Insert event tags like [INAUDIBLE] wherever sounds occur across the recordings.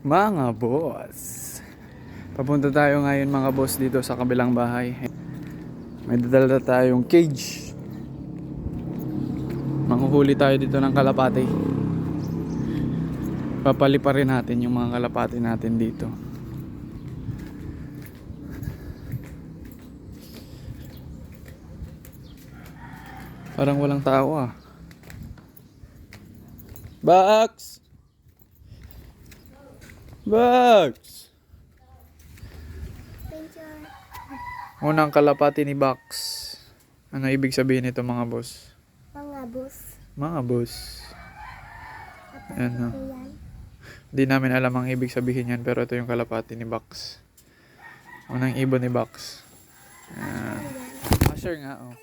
Mga boss. Papunta tayo ngayon mga boss dito sa kabilang bahay. May dadala tayong cage. Manghuhuli tayo dito ng kalapati. Papalipa rin natin yung mga kalapati natin dito. Parang walang tao ah. Box! Box! Unang kalapati ni Box. Ano ibig sabihin nito mga boss? Mga bus. Mga boss. Ano? Ayan. Di namin alam ang ibig sabihin yan pero ito yung kalapati ni Box. Unang ibon ni Box. Ayan. Asher nga oh.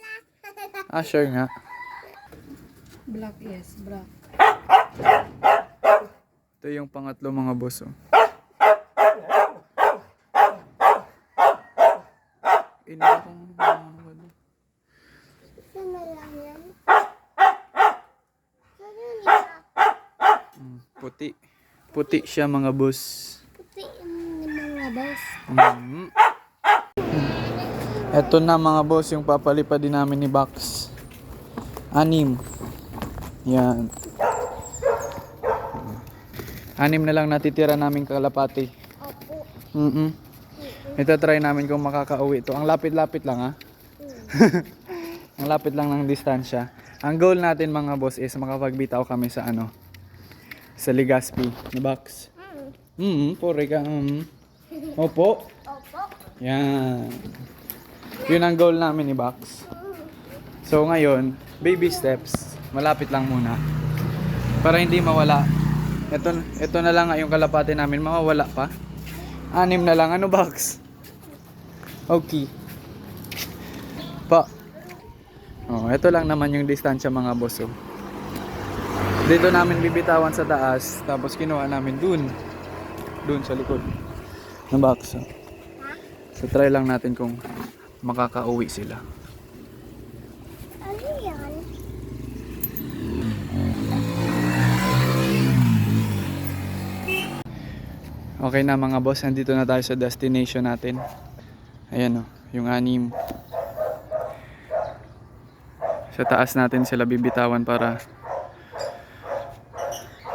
Asher nga. Black, yes, black. Ito yung pangatlo mga boss oh. Ina kong Saan na lang yan? Saan yun isa? Mm, puti. Puti siya mga boss. Puti yung mga bus. Mm. Ito na mga boss yung papalipad din namin ni Box. Anim. Yan. Anim na lang natitira namin kalapati. Opo. Mm Ito try namin kung makakauwi ito. Ang lapit-lapit lang ha. [LAUGHS] Ang lapit lang ng distansya. Ang goal natin mga boss is makapagbitaw kami sa ano sa Legazpi ni Box. Mm, pore ka. Mm. Opo. Opo. Yan. Yun ang goal namin ni Box. So ngayon, baby steps. Malapit lang muna. Para hindi mawala. Ito, ito na lang yung kalapati namin. Mawawala pa. Anim na lang. Ano Box? Okay. Pa. Oh, ito lang naman yung distansya mga boss. Oh. Dito namin bibitawan sa taas. Tapos kinuha namin dun. Dun sa likod. Ng box. Oh. So try lang natin kung makakauwi sila. Ano yan? Okay na mga boss, nandito na tayo sa destination natin. Ayan o, yung anim. Sa taas natin sila bibitawan para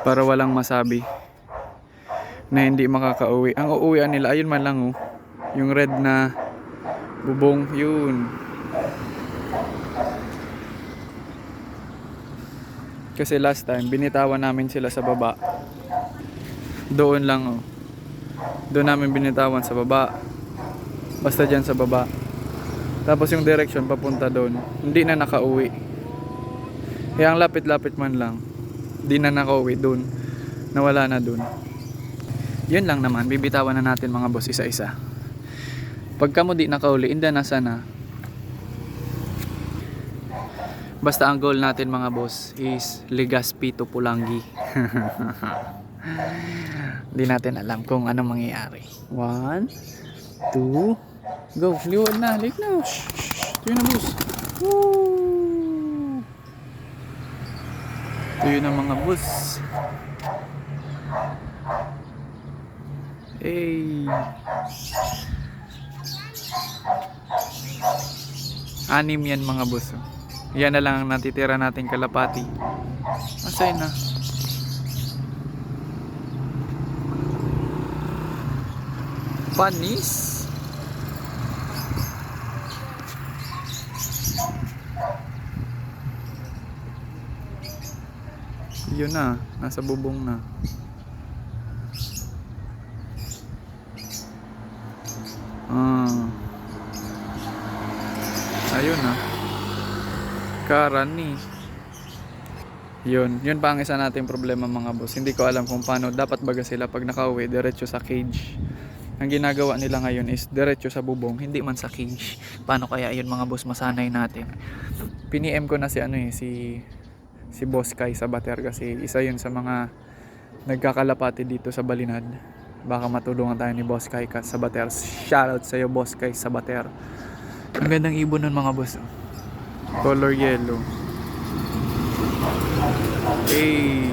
para walang masabi na hindi makakauwi. Ang uuwian nila, ayun man lang oh. Yung red na bubong, yun. Kasi last time, binitawan namin sila sa baba. Doon lang oh. Doon namin binitawan sa baba. Basta dyan sa baba. Tapos yung direction papunta doon. Hindi na nakauwi. Kaya ang lapit-lapit man lang. Hindi na nakauwi doon. Nawala na doon. Yun lang naman. Bibitawan na natin mga boss isa-isa. Pagka mo di nakauli, inda na sana. Basta ang goal natin mga boss is Legazpi to Pulangi. Hindi [LAUGHS] natin alam kung anong mangyayari. One, two, go. Liwad na, lik na. Shh, shh, na boss. Woo! Ito yun ang mga boss. Hey. Anim yan mga boss. oh. Yan na lang ang natitira nating kalapati. Asay na. Panis? Yun na, nasa bubong na. Ah. Ayun na. Karani. Yun, yun pa ang isa nating problema mga boss. Hindi ko alam kung paano dapat baga sila pag nakauwi diretso sa cage. Ang ginagawa nila ngayon is diretso sa bubong, hindi man sa cage. Paano kaya yun mga boss masanay natin? Pini-M ko na si ano eh, si si Boss Kai sa Bater kasi isa yun sa mga nagkakalapati dito sa Balinad. Baka matulungan tayo ni Boss Kai ka sa Bater. Shoutout sa iyo Boss Kai sa Bater. Ang gandang ibon nun mga boss. oh. Color yellow. Hey.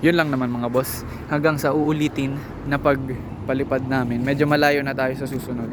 yun lang naman mga boss. Hanggang sa uulitin na pagpalipad namin. Medyo malayo na tayo sa susunod.